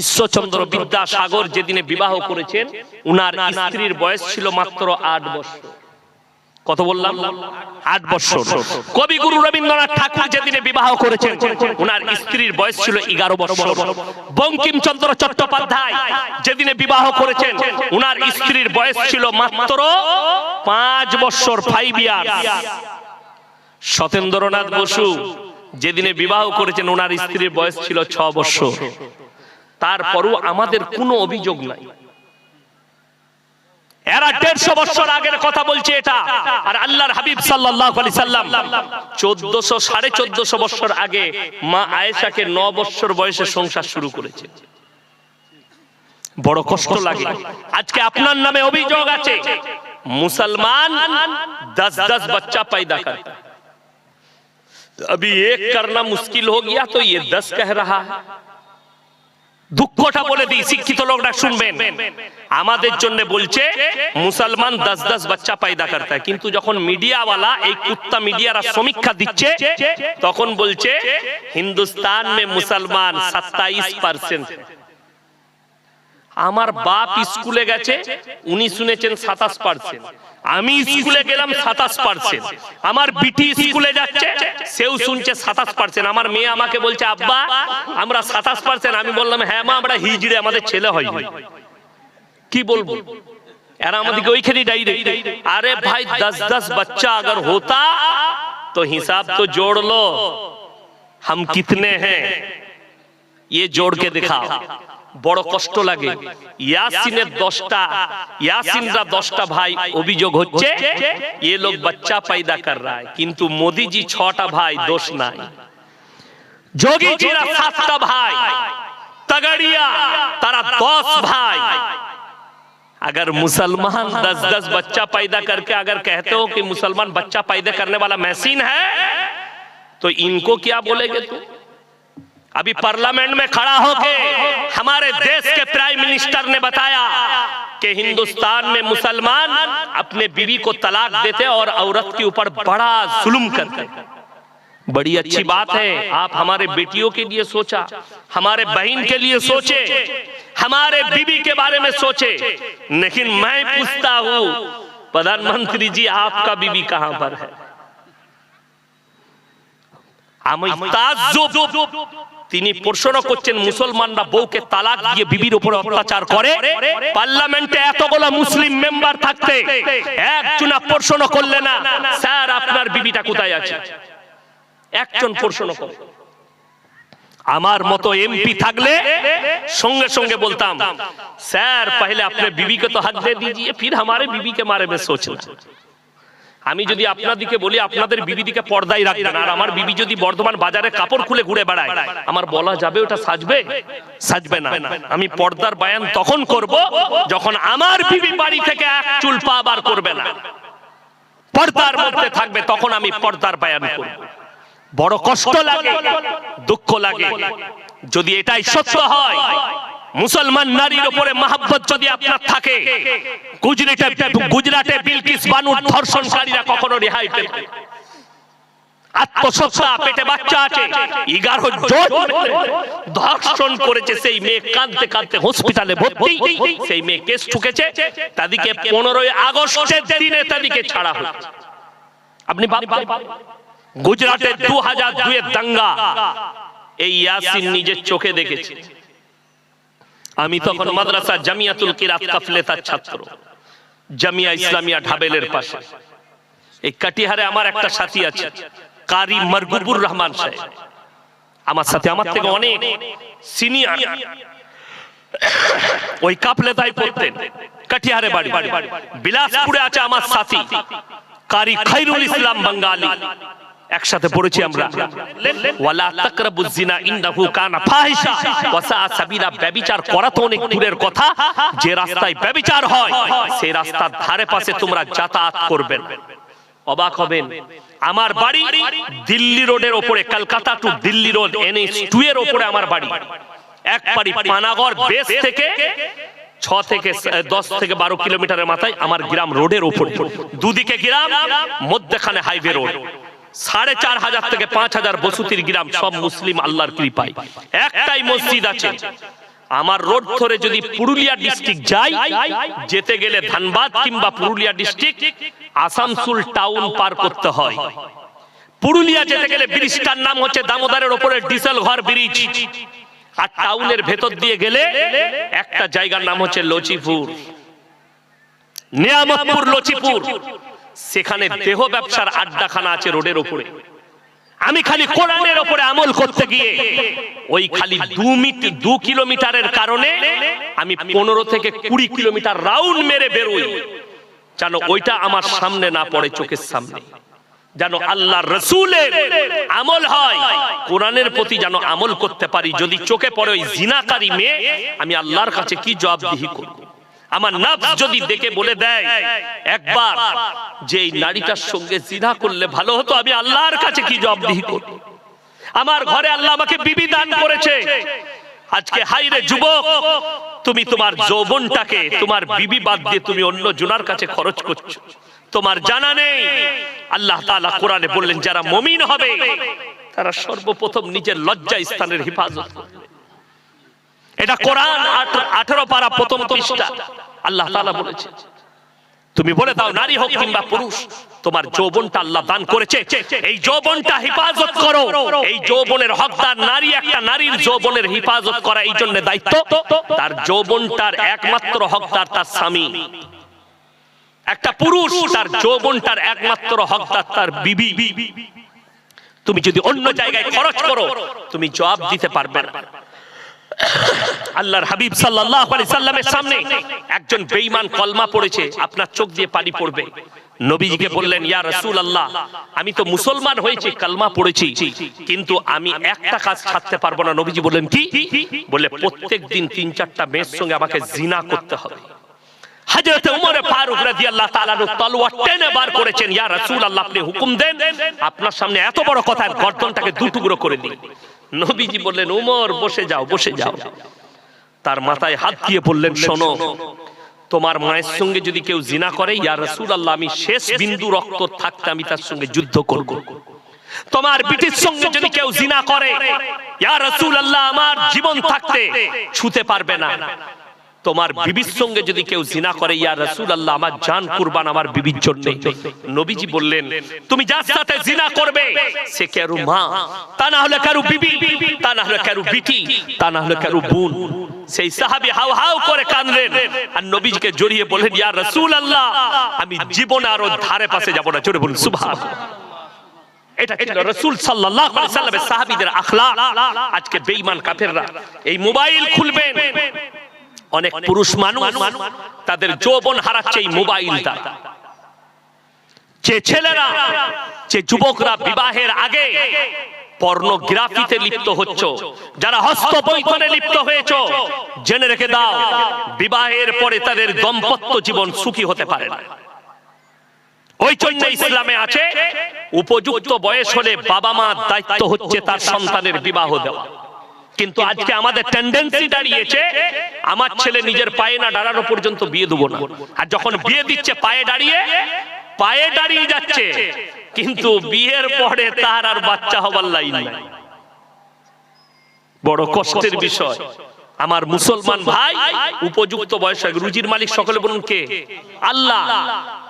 ঈশ্বরচন্দ্র বিদ্যাসাগর যেদিনে বিবাহ করেছেন, উনার স্ত্রীর বয়স ছিল মাত্র আট বছর। কত বললাম? আট বছর। কবিগুরু রবীন্দ্রনাথ ঠাকুর যেদিনে বিবাহ করেছেন, উনার স্ত্রীর বয়স ছিল এগারো বছর। বঙ্কিমচন্দ্র চট্টোপাধ্যায় যেদিনে বিবাহ করেছেন, উনার স্ত্রীর বয়স ছিল মাত্র পাঁচ বছর ফাইভ ইয়ার সতেন্দ্রনাথ বসু যেদিনে বিবাহ করেছেন ওনার স্ত্রীর বয়স ছিল ছ বছর। তারপরও আমাদের কোনো অভিযোগ নাই এরা দেড়শো বছর আগের কথা বলছে এটা আর আল্লাহর হাবিব সাল্লাহ আলি সাল্লাম চোদ্দশো সাড়ে চোদ্দশো বছর আগে মা আয়েশাকে ন বছর বয়সে সংসার শুরু করেছে বড় কষ্ট লাগে আজকে আপনার নামে অভিযোগ আছে মুসলমান दस दस बच्चा पैदा करता है अभी एक करना मुश्किल हो गया तो ये दस कह रहा है দুঃখটা বলে দিই, শিক্ষিত লোকরা শুনবেন। আমাদের জন্য বলছে, মুসলমান দশ দশ বাচ্চা পায়দা করতে কিন্তু যখন মিডিয়াওয়ালা এই কুত্তা মিডিয়ারা সমীক্ষা দিচ্ছে, তখন বলছে, হিন্দুস্তান মে মুসলমান সাতাইশ পার্সেন্ট আমার বাপ স্কুলে গেছে উনি শুনেছেন সাতাশ পার্সেন্ট। আমি স্কুলে গেলাম সাতাশ পার্সেন্ট। আমার বিটি স্কুলে যাচ্ছে সেও শুনছে সাতাশ পার্সেন্ট। আমার মেয়ে আমাকে বলছে আব্বা আমরা সাতাশ পার্সেন্ট। আমি বললাম হ্যাঁ মা আমরা হিজড়ে আমাদের ছেলে হয় কি বলব? এরা আমাদেরকে ওইখানে ডাইরেক্ট আরে ভাই দশ দশ বাচ্চা अगर होता तो हिसाब तो जोड़ लो हम कितने हैं ये जोड़ বড় কষ্ট লাগে ইয়াসিনের দশটা ইয়াসিনরা দশটা ভাই অভিযোগ হচ্ছে ये लोग बच्चा पैदा कर रहा है কিন্তু মোদিজি ছটা ভাই দোষ নাই যোগী জিরা সাতটা ভাই तगड़िया তারা দশ ভাই अगर मुसलमान दस दस बच्चा पैदा करके अगर कहते हो कि मुसलमान बच्चा पैदा करने वाला मशीन है तो इनको क्या बोलेगे तुम अभी पार्लियामेंट में खड़ा होके हमारे देश के प्राइम मिनिस्टर ने बताया कि हिंदुस्तान में मुसलमान अपने बीवी को तलाक देते और औरत के ऊपर बड़ा जुल्म करते। बड़ी अच्छी बात है, आप हमारे बेटियों के लिए सोचा, हमारे बहन के लिए सोचे, हमारे बीवी के बारे में सोचे, लेकिन मैं पूछता हूँ, प्रधानमंत्री जी, आपका बीवी कहाँ पर है? আমি তাজ্জব তিনি প্রশ্ন করছেন মুসলমানরা বউকে তালাক দিয়ে বিবির উপর অত্যাচার করে পার্লামেন্টে এতগুলো মুসলিম মেম্বার থাকতে একজনা প্রশ্ন করলে না স্যার আপনার বিবিটা কোথায় আছে একজন প্রশ্ন করে আমার মতো এমপি থাকলে সঙ্গে সঙ্গে বলতাম স্যার पहले अपने बीवी को तो हक दे दीजिए फिर हमारे बीवी के बारे में सोचना আমি যদি আপনাদিকে বলি আপনাদের বিবিদিকে পর্দায় রাখবেন। আর আমার বিবি যদি বর্ধমান বাজারে কাপড় খুলে ঘুরে বেড়ায় আমার বলা যাবে ওটা সাজবে? সাজবে না। আমি পর্দার বায়ান তখন করব যখন আমার বিবি বাড়ি থেকে এক চুল পা বার করবে না। পর্দার মধ্যে থাকবে তখন আমি পর্দার বায়ান করব। বড় কষ্ট লাগে দুঃখ লাগে। যদি এটাই সত্য হয় মুসলমান নারীর উপরে মহাব্বত যদি আপনার থাকে, গুজরাটে গুজরাটে বিলকিস বানুর ধর্ষণকারীরা কখনো রেহাই না। আত্মসত্তা তাদেরকে ছাড়া আপনি গুজরাটের দু হাজার দুয়ের দাঙ্গা, এই ইয়াসিন নিজের চোখে দেখেছে আমি তখন মাদ্রাসা জামিয়াতুল কিরাত কাফলেতার ছাত্র। জামিয়া ইসলামিয়া ঢাবেলের পাশে। এই কাটিহারে আমার একটা সাথী আছে কারি মারগুবুর রহমান সাহেব। আমার সাথে আমার থেকে অনেক সিনিয়র ওই কাফলেতায় পড়তেন কাটিহারে বাড়ি। বিলাসপুরে আছে আমার সাথী কারি খাইরুল ইসলাম বাঙ্গালি। একসাথে পড়েছি আমরা। ওয়ালা তাকরাবুজ জিনা ইন্নাহু কানা ফাহিশা। ওয়া সাআ সাবিলা ব্যভিচার করা তো অনেক দূরের কথা। যে রাস্তায় ব্যভিচার হয় সেই রাস্তার ধারে পাশে তোমরা যাতায়াত করবে। না অবাক হবেন, আমার বাড়ি দিল্লি রোডের ওপরে, Kolkata to Delhi road, NH 2 এর ওপরে আমার বাড়ি। এক বাড়ি পানাগড় বেস থেকে ছ থেকে দশ থেকে বারো কিলোমিটারের মাথায় আমার গ্রাম রোডের ওপর। দুদিকে গ্রাম, মধ্যখানে হাইওয়ে রোড। সাড়ে চার হাজার থেকে পাঁচ হাজার বসতির গ্রাম সব মুসলিম আল্লাহর কৃপায়। একটাই মসজিদ আছে। আমার রোড ধরে যদি পুরুলিয়া ডিস্ট্রিক্ট যাই, যেতে গেলে ধানবাদ কিংবা পুরুলিয়া ডিস্ট্রিক্ট, আসানসোল টাউন পার করতে হয়। পুরুলিয়া যেতে গেলে ব্রিজটার নাম হচ্ছে দামোদরের ওপরে ডিজেল ঘর ব্রিজ। আর টাউনের ভেতর দিয়ে গেলে একটা জায়গার নাম হচ্ছে লচিপুর। নিয়ামতপুর, লচিপুর। সেখানে দেহ ব্যবসার আড্ডাখানা আছে রোডের ওপরে। আমি খালি কোরআনের ওপরে আমল করতে গিয়ে ওই খালি দু মিট দু কিলোমিটারের কারণে আমি পনেরো থেকে কুড়ি কিলোমিটার রাউন্ড মেরে বেরোই। যেন ওইটা আমার সামনে না পড়ে, চোখের সামনে। যেন আল্লাহ রসুলের আমল হয়, কোরআনের প্রতি যেন আমল করতে পারি। যদি চোখে পড়ে ওই জিনাকারী মেয়ে, আমি আল্লাহর কাছে কি জবাবদিহি করব? আমার নাফস যদি দেখে বলে দেয় একবার যে এই নারীটার সঙ্গে জিনা করলে ভালো হতো আমি আল্লাহর কাছে কি জবাবদিহি করব আমার ঘরে আল্লাহ আমাকে বিবি দান করেছে। আজকে হাইরে যুবক তুমি তোমার যৌবনটাকে তোমার বিবি বাদ দিয়ে তুমি অন্য জোনার কাছে খরচ করছ। তোমার জানা নেই। আল্লাহ তাআলা কোরআনে বললেন যারা মমিন হবে তারা সর্বপ্রথম নিজের লজ্জা স্থানের হিফাজত করবে। এটা কোরআন আঠারো পারা প্রথম পৃষ্ঠা। আল্লাহ তাআলা বলেছে, তুমি বলে দাও, নারী হোক কিংবা পুরুষ, তোমার যৌবনটা আল্লাহ দান করেছে। এই যৌবনটা হেফাজত করো। এই যৌবনের হকদার নারী একটা নারীর যৌবনের হেফাজত করা এই জন্য দায়িত্ব। তার যৌবনটার একমাত্র হকদার তার স্বামী। একটা পুরুষ, তার যৌবনটার একমাত্র হকদার তার বিবি। তুমি যদি অন্য জায়গায় খরচ করো, তুমি জবাব দিতে পারবে না। আল্লাহর হাবিব সাল্লাল্লাহু আলাইহি সাল্লামের সামনে একজন বেঈমান কলমা পড়েছে, আপনার চোখ দিয়ে পানি পড়বে। নবীজিকে বললেন, ইয়া রাসূলুল্লাহ, আমি তো মুসলমান হয়েছি, কালমা পড়েছি, কিন্তু আমি একটা কাজ ছাড়তে পারব না। নবীজি বললেন, কি? বলে প্রত্যেক দিন তিন চারটা মেয়ের সঙ্গে আমাকে জিনা করতে হবে। হযরত উমর ফারুক রাদিয়াল্লাহু তাআলা তলোয়ার টেনে বার করেছেন, ইয়া রাসূলুল্লাহ, আপনি হুকুম দেন, আপনার সামনে এত বড় কথা গর্দনটাকে দু টুকরো করে দিই নবীজি বললেন, উমর, বসে যাও বসে যাও। তার মাথায় হাত দিয়ে বললেন, শোনো, তোমার মায়ের সঙ্গে যদি কেউ জিনা করে, ইয়া আল্লাহ আমি শেষ বিন্দু রক্ত থাকতে আমি তার সঙ্গে যুদ্ধ করব। তোমার বিটির সঙ্গে যদি কেউ জিনা করে, ইয়া রাসূলুল্লাহ, আমার জীবন থাকতে ছুতে পারবে না। তোমার বিবির সঙ্গে যদি কেউ জিনা করে, ইয়া রাসূল আল্লাহ আমার জান কুরবান আমার বিবির জন্য। নবীজি বললেন, তুমি যার সাথে জিনা করবে, সে কারু মা, তা না হলে কারু বিবি, তা না হলে কারু বিটি, তা না হলে কারু বোন। সেই সাহাবী হাউ হাউ করে কাঁদলেন আর নবীজিকে জড়িয়ে বললেন, ইয়া রাসূল আল্লাহ আমি জীবনে আরও ধারে পাশে যাব না। জোরে বলুন সুবহান এটা ছিল রাসূল সাল্লাল্লাহু আলাইহি সাল্লামের সাহাবীদের আখলাক। আজকে বেঈমান কাফেররা এই মোবাইল খুলবেন। অনেক পুরুষ মানুষ তাদের যৌবন হারাচ্ছে এই মোবাইল দ্বারা। যে ছেলেরা, যে যুবকরা বিবাহের আগে পর্নোগ্রাফিতে লিপ্ত হচ্ছ, যারা লিপ্ত হয়েছ, জেনে রেখে দাও, বিবাহের পরে তাদের দম্পত্য জীবন সুখী হতে পারে না। ওই জন্য ইসলামে আছে, উপযুক্ত বয়স হলে বাবা মা দায়িত্ব হচ্ছে তার সন্তানের বিবাহ দেওয়া। কিন্তু আজকে আমাদের টেন্ডেন্সি দাঁড়িয়েছে আমার ছেলে নিজের পায়ে না দাঁড়ানো পর্যন্ত বিয়ে দেবো না। আর যখন বিয়ে দিচ্ছে পায়ে দাঁড়িয়ে পায়ে দাঁড়িয়ে যাচ্ছে। কিন্তু বিয়ের পরে তার আর বাচ্চা হবার লাইন বড় কষ্টের বিষয়। আমার মুসলমান ভাই, উপযুক্ত বয়স রুজির মালিক সকলে বলুন কে? আল্লাহ।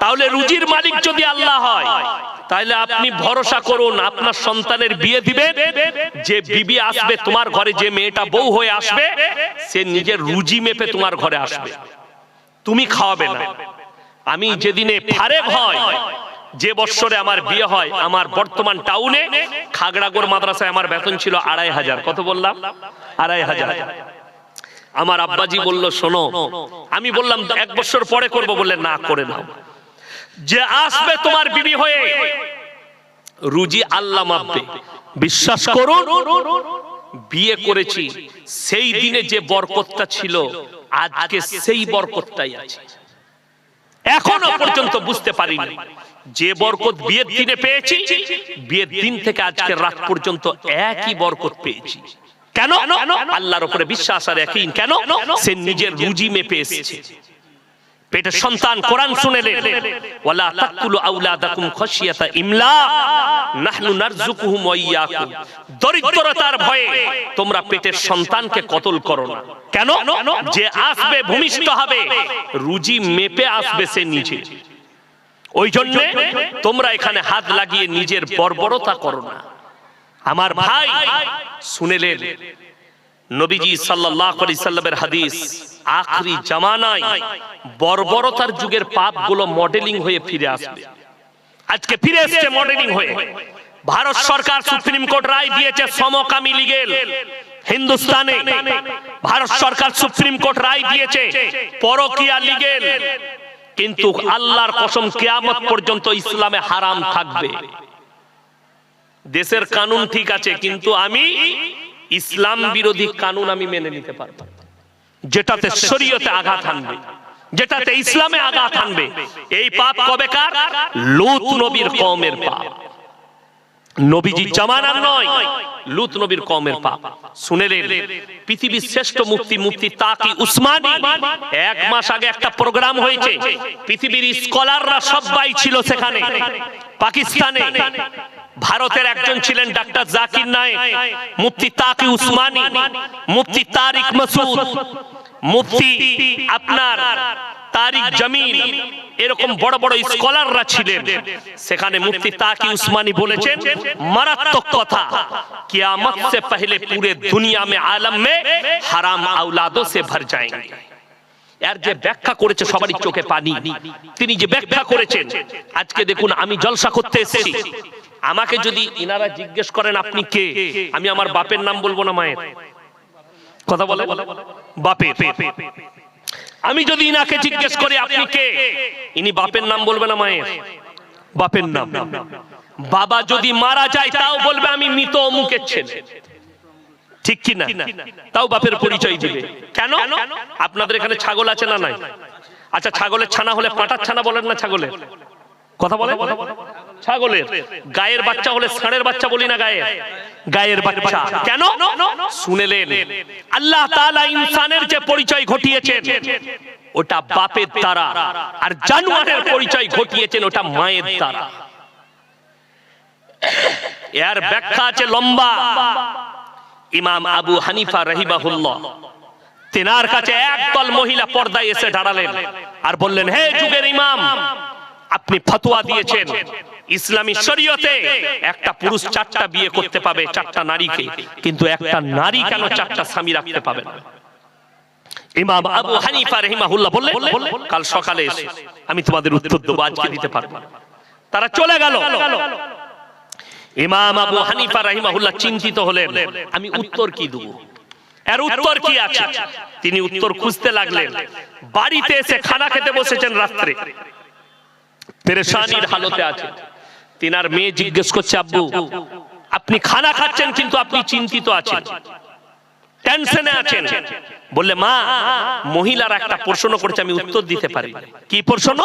তাহলে রুজির মালিক যদি আল্লাহ হয়, তাহলে আপনি ভরসা করুন, আপনার সন্তানের বিয়ে দিবে। যে বিবি আসবে তোমার ঘরে, যে মেয়েটা বউ হয়ে আসবে, সে নিজের রুজি মেপে তোমার ঘরে আসবে। তুমি খাওয়াবে না। আমি যেদিনে ফারেক হয়, যে বৎসরে আমার বিয়ে হয়, আমার বর্তমান টাউনে খাগড়াগড় মাদ্রাসায় আমার বেতন ছিল আড়াই হাজার। কত বললাম? আড়াই হাজার। আমার আব্বাজি বলল, শোনো, আমি বললাম, এক বছর পরে করব বললে না, করে নাও। যে আসবে তোমার বিবি হয়ে, রুজি আল্লাহ মাপবে। বিশ্বাস করুন, বিয়ে করেছি, সেই দিনে যে বরকতটা ছিল, আজকে সেই বরকতটাই আছে। এখনও পর্যন্ত বুঝতে পারিনি, যে বরকত বিয়ের দিনে পেয়েছি, বিয়ের দিন থেকে আজকে রাত পর্যন্ত একই বরকত পেয়েছি। কেন? আল্লাহর উপরে বিশ্বাস আর একই কেন? সে নিজের রুজি মেপে এসেছে পেটের সন্তান কোরআন শুনেলেন ওয়ালা তাকুলু আউলাদাকুম খাশিয়াতা ইমলা। নাহনু নারযুকুহুম ওয়া ইয়াকুম দরিদ্রতার ভয়ে তোমরা পেটের সন্তানকে কতল করো না। কেন? যে আসবে ভূমিষ্ঠ হবে রুজি মেপে আসবে সে নিজে। ওই জন্য তোমরা এখানে হাত লাগিয়ে নিজের বর্বরতা করো না। আমার ভাই শুনেলেন নবীজি সাল্লাল্লাহু আলাইহি সাল্লামের হাদিস আখরি জামানায় বর্বরতার যুগের পাপগুলো মডেলিং হয়ে ফিরে আসবে। আজকে ফিরে এসেছে মডেলিং হয়ে। ভারত সরকার সুপ্রিম কোর্ট রায় দিয়েছে সমকামী লিগেল হিন্দুস্তানে ভারত সরকার সুপ্রিম কোর্ট রায় দিয়েছে পরকিয়া লিগেল কিন্তু আল্লাহর কসম কিয়ামত পর্যন্ত ইসলামে হারাম থাকবে। দেশের কানুন ঠিক আছে কিন্তু আমি ইসলাম বিরোধী কানুন আমি মেনে নিতে পারব যেটাতে শরীয়তে আঘাত আনবে যেটাতে ইসলামে আঘাত আনবে এই পাপ কবেকার লুত নবীর কওমের পাপ। নবীজি জামানার নয় লুত নবীর কওমের পাপ। শুনেলেন পৃথিবীর শ্রেষ্ঠ মুক্তি মুক্তি তাকি উসমানী। এক মাস আগে একটা প্রোগ্রাম হয়েছে। পৃথিবীর স্কলাররা সবাই ছিল সেখানে। পাকিস্তানে। ভারতের একজন ছিলেন ডাক্তার জাকির নায়েক, মুফতি তাকি উসমানী, মুফতি তারিক মাসুদ। মুফতি আপনার তারিক জামিল এরকম বড় বড় স্কলাররা ছিলেন। সেখানে মুফতি তাকি উসমানী বলেছেন, মারাত্মক কথা। কিয়ামত সে পহলে পুরে দুনিয়া মে আলম মে হারাম আওলাদো সে ভর যায়েঙ্গে এর যে ব্যাখ্যা করেছে সবারই চোখে পানি। তিনি যে ব্যাখ্যা করেছেন, আজকে দেখুন আমি জলসা করতে এসেছি। আমাকে যদি ইনারা জিজ্ঞেস করেন, আপনি কে? আমি আমার বাপের নাম বলব না মায়ের। কথা বলে বাপের। আমি যদি ইনাকে জিজ্ঞেস করি, আপনি কে? ইনি বাপের নাম বলবে না মায়ের। বাপের নাম। বাবা যদি মারা যায়, তাও বলবে, আমি মৃত অমুকের ছেলে। ঠিক কি না? তাও বাপের পরিচয় দিবে। কেন? আপনাদের এখানে ছাগল আছে না নাই? আচ্ছা ছাগলের ছানা হলে পাঁটার ছানা বলেন না ছাগলের? কথা বলে ছাগলের, গায়ের বাচ্চা হলে ষাঁড়ের বাচ্চা বলি না গায়ের? গায়ের বাচ্চা। কেন? শুনেলেন, আল্লাহ তাআলা ইনসানের যে পরিচয় ঘটিয়েছেন, ওটা বাপের দ্বারা আর জানোয়ারের পরিচয় ঘটিয়েছেন, ওটা মায়ের দ্বারা। এর ব্যাখ্যা আছে লম্বা। ইমাম আবু হানিফা রহিমাহুল্লাহ, তেনার কাছে একদল মহিলা পর্দায় এসে দাঁড়ালেন আর বললেন, হে যুগের ইমাম, আপনি ফতোয়া দিয়েছেন। ইসলামী শরীয়তে একটা পুরুষ চারটা বিয়ে করতে পাবে চারটা নারীকে। কিন্তু একটা নারী কেন চারটা স্বামী রাখতে পাবে? না ইমাম আবু হানিফা রহিমাহুল্লাহ বললেন কাল সকালে এসে আমি তোমাদের উত্তর দেবো আজকে দিতে পারব তারা চলে গেল। ইমাম আবু হানিফা রাহিমাহুল্লাহ চিন্তিত হলেন আমি উত্তর কি দেব? এর উত্তর কি আছে? তিনি উত্তর খুঁজতে লাগলেন। বাড়িতে এসে খানা খেতে বসেছেন রাত্রে। পেরেশানির হালতে আছে। তিনার মেয়ে জিজ্ঞেস করছে, আব্বু, আপনি খানা খাচ্ছেন কিন্তু আপনি চিন্তিত আছেন। টেনশনে আছেন। বললে, মা, মহিলার একটা প্রশ্ন করেছে, আমি উত্তর দিতে পারি। কি প্রশ্ন?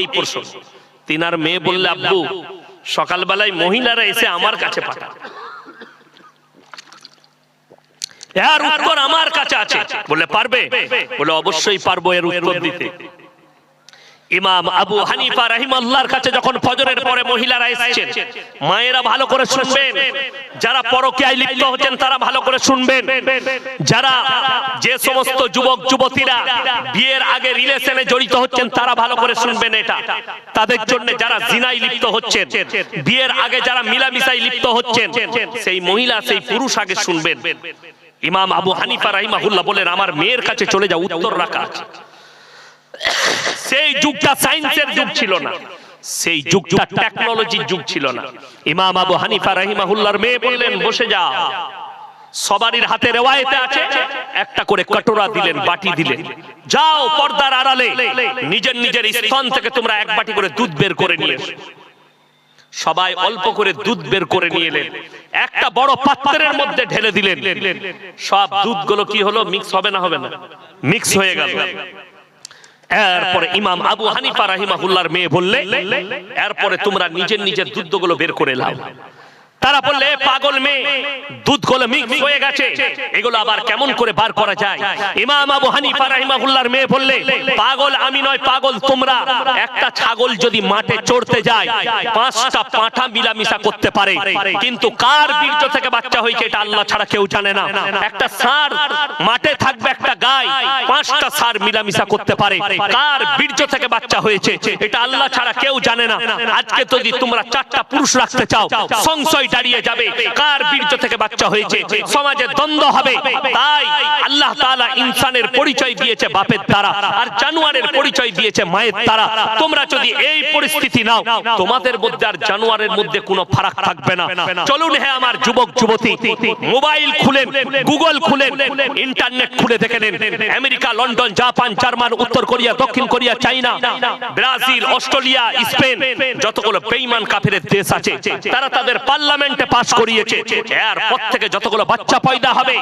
এই প্রশ্ন। তিনার মেয়ে বললে, আব্বু, সকালবেলায় মহিলারা এসে আমার কাছে পাঠায় এর উত্তর আমার কাছে আছে। বলে পারবে? বলে অবশ্যই পারব, এর উত্তর দিতে। ইমাম আবু হানিফা রাহিমাল্লাহর কাছে যখন ফজরের পরে মহিলারা এসেছেন, মায়েরা ভালো করে শুনবেন, যারা পরকীয়ায় লিপ্ত হচ্ছেন তারা ভালো করে শুনবেন। যারা যে সমস্ত যুবক, যুবতীরা বিয়ের আগে রিলেশনে জড়িত হচ্ছেন, তারা ভালো করে শুনবেন এটা। তাদের জন্য যারা জিনাই লিপ্ত হচ্ছেন, বিয়ের আগে যারা মিলামিশাই লিপ্ত হচ্ছেন, সেই মহিলা, সেই পুরুষ আগে শুনবেন। ইমাম আবু হানিফা রাহিমাহুল্লাহ বলেন, আমার মেয়ের কাছে চলে যাও, উত্তর রাখা আছে। সেই যুগটা সায়েন্সের যুগ ছিল না। সেই যুগটা টেকনোলজির যুগ ছিল না। ইমাম আবু হানিফা রাহিমাহুল্লাহর মেয়ে বললেন, বসে যা সবারই হাতে রেওয়ায়েতে আছে। একটা করে কটোরা দিলেন, বাটি দিলেন। যাও পর্দার আড়ালে। নিজের নিজের স্তন থেকে তোমরা এক বাটি করে দুধ বের করে নিয়ে। সবাই অল্প করে দুধ বের করে নিয়ে এলেন। একটা বড় পাত্রের মধ্যে ঢেলে দিলেন। সব দুধগুলো কি হলো? মিক্স হবে না হবে না? মিক্স হয়ে গেল। এরপরে ইমাম আবু হানিফা রাহিমাহুল্লাহর মেয়ে বললে এরপরে তোমরা নিজের নিজের যুদ্ধগুলো বের করে লাও তারা বললে, পাগল মেয়ে, দুধগুলো মিক্স হয়ে গেছে। এগুলো আবার কেমন করে বার করা যায়? ইমাম আবু হানিফা রাহিমাহুল্লাহর মেয়ে বললে, পাগল আমি নয়, পাগল তোমরা। একটা ছাগল যদি মাঠে চড়তে যায়, পাঁচটা পাঁঠা মিলামিশা করতে পারে। কিন্তু কার বীর্য থেকে বাচ্চা হয়েছে এটা আল্লাহ ছাড়া কেউ জানে না। একটা সার মাঠে থাকবে, একটা গায় পাঁচটা সার মিলামিশা করতে পারে। কার বীর্য থেকে বাচ্চা হয়েছে, এটা আল্লাহ ছাড়া কেউ জানে না। আজকে যদি তোমরা চারটা পুরুষ রাখতে চাও, সংশয় দাঁড়িয়ে যাবে। কার বীর্য থেকে বাচ্চা হয়েছে? সমাজে দ্বন্দ্ব হবে। তাই আল্লাহ তাআলা ইনসানের পরিচয় দিয়েছে বাপের দ্বারা আর জানোয়ারের পরিচয় দিয়েছে মায়ের দ্বারা। তোমরা যদি এই পরিস্থিতি নাও, তোমাদের মধ্যে আর জানোয়ারের মধ্যে কোনো ফারাক থাকবে না। চলুন হ্যাঁ আমার যুবক, যুবতী, মোবাইল খুলেন, গুগল খুলেন, ইন্টারনেট খুলে দেখে নেন। আমেরিকা, লন্ডন, জাপান, জার্মান, উত্তর কোরিয়া, দক্ষিণ Korea, China, Brazil, Australia, Spain, যতগুলো বেইমান কাফেরের দেশ আছে, তারা তাদের পার্লামেন্টে পাস করিয়েছে। এর পর থেকে যতগুলো বাচ্চা পয়দা হবে,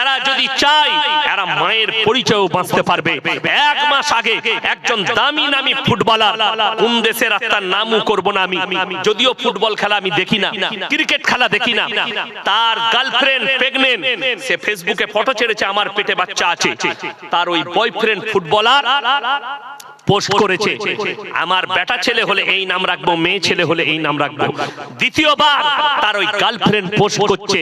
এরা যদি চায়, এরা মায়ের পরিচয়ও বাঁচতে পারবে। এক মাস আগে একজন দামি নামি ফুটবলার, কোন দেশের আর তার নামও করব না আমি, যদিও ফুটবল খেলা আমি দেখি না, ক্রিকেট খেলা দেখি না। তার গার্লফ্রেন্ড প্রেগনেন্ট সে ফেসবুকে ফটো ছেড়েছে, আমার পেটে বাচ্চা আছে। তার ওই বয়ফ্রেন্ড ফুটবলার পোস্ট করেছে। আমার বেটা ছেলে হলে এই নাম রাখব মেয়ে ছেলে হলে এই নাম রাখব। দ্বিতীয়বার তার ওই গার্লফ্রেন্ড পোস্ট করছে।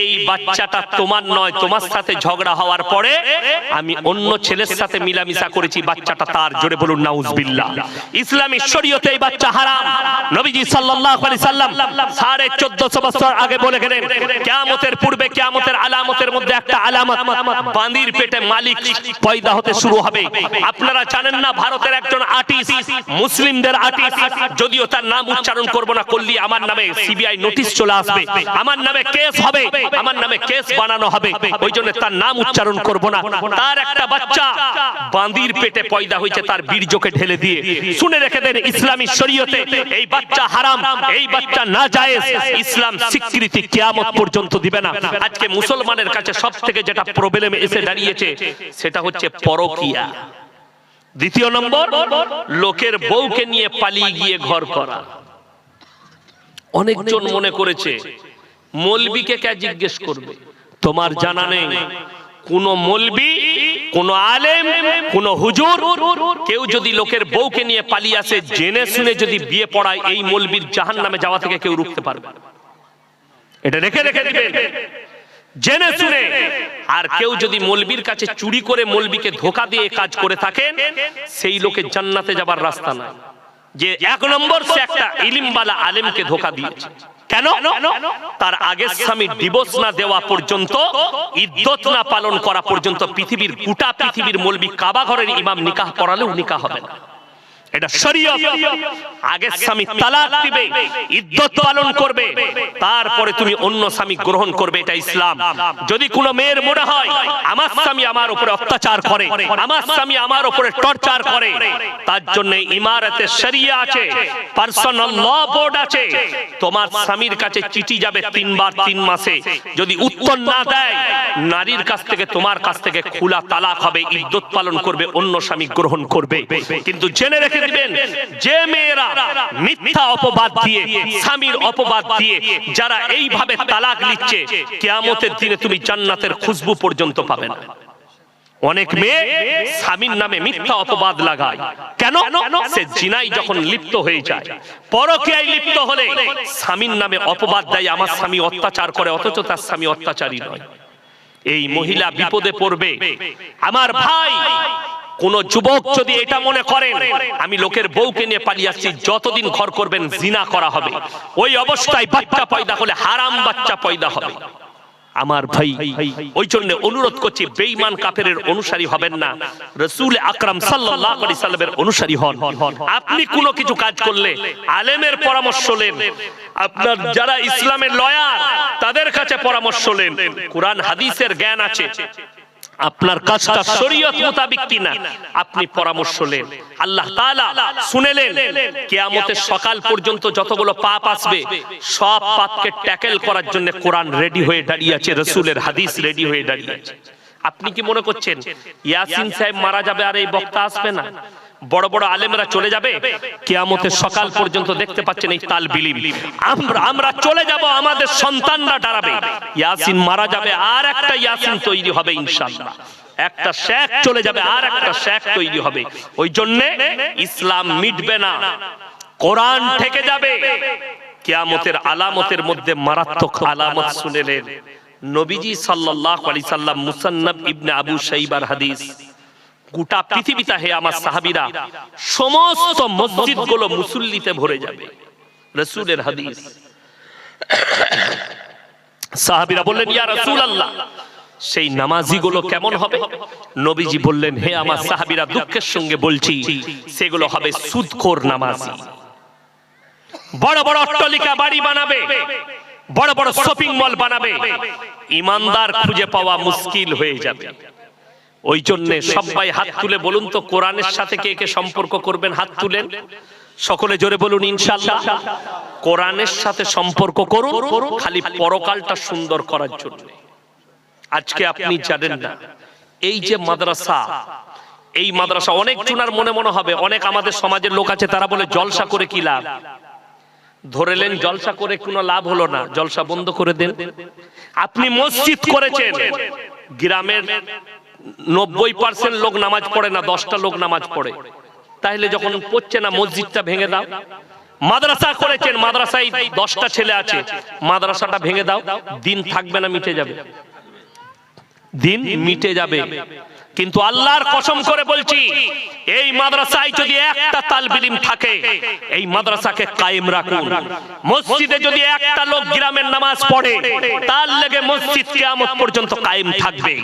এই বাচ্চাটা তোমার নয় তোমার সাথে ঝগড়া হওয়ার পরে আমি অন্য ছেলের সাথে মিলামিশা করেছি বাচ্চাটা তার জোরে বলুন নাউজবিল্লাহ। ইসলামী শরীয়তে এই বাচ্চা হারাম। নবীজি সাল্লাল্লাহু আলাইহি সাল্লাম সাড়ে চোদ্দশো বছর আগে বলে গেলেন কিয়ামতের পূর্বে কিয়ামতের আলামতের মধ্যে একটা আলামত বান্দির পেটে মালিক পয়দা হতে শুরু হবে আপনারা জানেন না ভারতের একজন আর্টিস্ট মুসলিমদের আর্টিস্ট যদিও তার নাম উচ্চারণ করব না, করলি আমার নামে সিবিআই নোটিশ চলে আসবে। আমার নামে কেস হবে, আমার নামে কেস বানানো হবে, ওই জন্য তার নাম উচ্চারণ করব না। তার একটা বাচ্চা বান্দির পেটে পয়দা হয়েছে, তার বীর্যকে ঢেলে দিয়ে। শুনে রেখে দেন ইসলামী শরীয়তে, এই বাচ্চা হারাম, এই বাচ্চা না জায়েজ, ইসলাম স্বীকৃতি কিয়ামত পর্যন্ত দিবে না। আজকে মুসলমানের কাছে সব থেকে যেটা প্রবলেম এসে দাঁড়িয়েছে, সেটা হচ্ছে পরকিয়া। দ্বিতীয় নম্বর, লোকের বউকে নিয়ে পালিয়ে গিয়ে ঘর করা। অনেকজন মনে করেছে, মলবিকে কে জিজ্ঞেস করবে? তোমার জানা নেই। কোন মলবি, কোন আলেম, কোন হুজুর, কেউ যদি লোকের বউকে নিয়ে পালিয়ে আসে, জেনে শুনে যদি বিয়ে পড়ায়, এই মলবির জাহান নামে যাওয়া থেকে কেউ রুখতে পারবে। এটা রেখে রেখে দিবেন। জেনে শুনে। আর কেউ যদি মলবির কাছে চুরি করে মলবিকে ধোকা দিয়ে কাজ করে থাকেন সেই লোকের জান্নাতে যাবার রাস্তা নাই যে এক নম্বর সে একটা ইলিমবালা আলেমকে ধোকা দিয়েছে। কেন? তার আগের স্বামী ডিভোর্স না দেওয়া পর্যন্ত ইদ্যত না পালন করা পর্যন্ত পৃথিবীর গোটা পৃথিবীর মলবি কাবা ঘরের ইমাম নিকাহ করালেও নিকাহ হবে না। এটা শরীয়ত। আগে স্বামী তালাক দিবে ইদ্যত পালন করবে তারপরে তুমি অন্য স্বামী গ্রহণ করবে এটা ইসলাম। যদি কোনো মেয়ের মনে হয় আমার স্বামী আমার উপরে অত্যাচার করে আমার স্বামী আমার উপরে টর্চার করে তার জন্য ইমারতে শরিয়া আছে পার্সোনাল ল বোর্ড আছে তোমার স্বামীর কাছে চিঠি যাবে তিনবার তিন মাসে যদি উত্তর না দেয় নারীর কাছ থেকে তোমার কাছ থেকে খোলা তালাক হবে ইদ্যত পালন করবে অন্য স্বামী গ্রহণ করবে। কিন্তু জেনে রেখে দিবেন যে মেয়েরা মিথ্যা অপবাদ দিয়ে, স্বামীর অপবাদ দিয়ে যারা এইভাবে তালাক নিচ্ছে, কিয়ামতের দিনে তুমি জান্নাতের খুশবু পর্যন্ত পাবে না। অনেক মেয়ে স্বামীর নামে মিথ্যা অপবাদ লাগায়। কেন? সে জিনাই যখন লিপ্ত হয়ে যায়। পরকীয়ায় লিপ্ত হলে স্বামীর নামে অপবাদ দেয়, আমার স্বামী অত্যাচার করে, অথচ তার স্বামী অত্যাচারী নয়। এই মহিলা বিপদে পড়বে। আমার ভাই কোন যুবক যদি এটা মনে করেন আমি লোকের বউকে নিয়ে পালিয়ে আসছি যতদিন ঘর করবেন জিনা করা হবে। ওই অবস্থায় বাচ্চা পয়দা হলে হারাম বাচ্চা পয়দা হবে। আমার ভাই। ওই জন্য অনুরোধ করছি, বেঈমান কাফেরের অনুসারী হবেন না। রসুল আকরাম সাল্লামের অনুসারী হন। আপনি কোনো কিছু কাজ করলে, আলেমের পরামর্শ নেন। আপনার যারা ইসলামের লয়ার, তাদের কাছে পরামর্শ নেন। কোরআন, হাদিসের জ্ঞান আছে। আপনার কাজটা শরীয়ত মোতাবিক কিনা আপনি পরামর্শ নেন। আল্লাহ তাআলা শুনেলেন কিয়ামতের সকাল পর্যন্ত যতগুলো পাপ আসবে সব পাপকে ট্যাকেল করার জন্য কোরআন রেডি হয়ে দাঁড়িয়ে আছে রাসূলের হাদিস রেডি হয়ে দাঁড়িয়ে আছে। আপনি কি মনে করছেন? ইয়াসিন সাহেব মারা যাবে আর এই বক্তা আসবে না? বড় বড় আলেমরা চলে যাবে? কিয়ামতের সকাল পর্যন্ত দেখতে পাচ্ছেন এই তাল বিলিম। আমরা আমরা চলে যাব, আমাদের সন্তানরা দাঁড়াবে। ইয়াসিন মারা যাবে, আর একটা ইয়াসিন তৈরি হবে, ইনশাআল্লাহ। একটা শেখ চলে যাবে, আর একটা শেখ তৈরি হবে। ওই জন্য ইসলাম মিটবে না। কোরআন থেকে যাবে। কিয়ামতের আলামতের মধ্যে মারাত্মক আলামত শুনে শুনেলেন নবীজি সাল্লাল্লাহু আলাইহি সাল্লাম মুসান্নাব ইবনে আবু শাইবার হাদিস। গোটা পৃথিবীতে হে আমার সাহাবীরা, সমস্ত মসজিদগুলো মুসল্লিতে ভরে যাবে। রাসূলের হাদিস। সাহাবীরা বললেন, ইয়া রাসূলুল্লাহ, সেই নামাজিগুলো কেমন হবে? নবীজি বললেন, হে আমার সাহাবীরা, দুঃখের সঙ্গে বলছি, সেগুলো হবে সুদখোর নামাজি। বড় বড় অট্টালিকা বাড়ি বানাবে বড় বড় শপিং মল বানাবে। ইমানদার খুঁজে পাওয়া মুশকিল হয়ে যাবে। ওই জন্য সবাই হাত তুলে বলুন তো কোরআনের সাথে কে কে সম্পর্ক করবেন? হাত তুলেন। সকলে জোরে বলুন ইনশাআল্লাহ। কোরআনের সাথে সম্পর্ক করুন খালি পরকালটা সুন্দর করার জন্য। আজকে আপনি জানেন না এই যে মাদ্রাসা এই মাদ্রাসা অনেক জনার মনে মনে হবে অনেক আমাদের সমাজের লোক আছে তারা বলে জলসা করে কি লাভ? ধরেলেন জলসা করে কোনো লাভ হলো না, জলসা বন্ধ করে দেন। আপনি মসজিদ করেছেন, গ্রামের নব্বই পার্সেন্ট লোক নামাজ পড়ে না, দশটা লোক নামাজ পড়ে। তাহলে যখন পড়ছে না, মসজিদটা ভেঙে দাও। মাদ্রাসা করেছেন, মাদ্রাসায় দশটা ছেলে আছে। মাদ্রাসাটা ভেঙে দাও, দিন থাকবে না, মিটে যাবে। দিন মিটে যাবে। কিন্তু আল্লাহর কসম করে বলছি, এই মাদ্রাসায় যদি একটা তালবিলিম থাকে, এই মাদ্রাসাকে কায়েম রাখুন। মসজিদে যদি একটা লোক গ্রামের নামাজ পড়ে, তার লেগে মসজিদ কিয়ামত পর্যন্ত কায়েম থাকবে।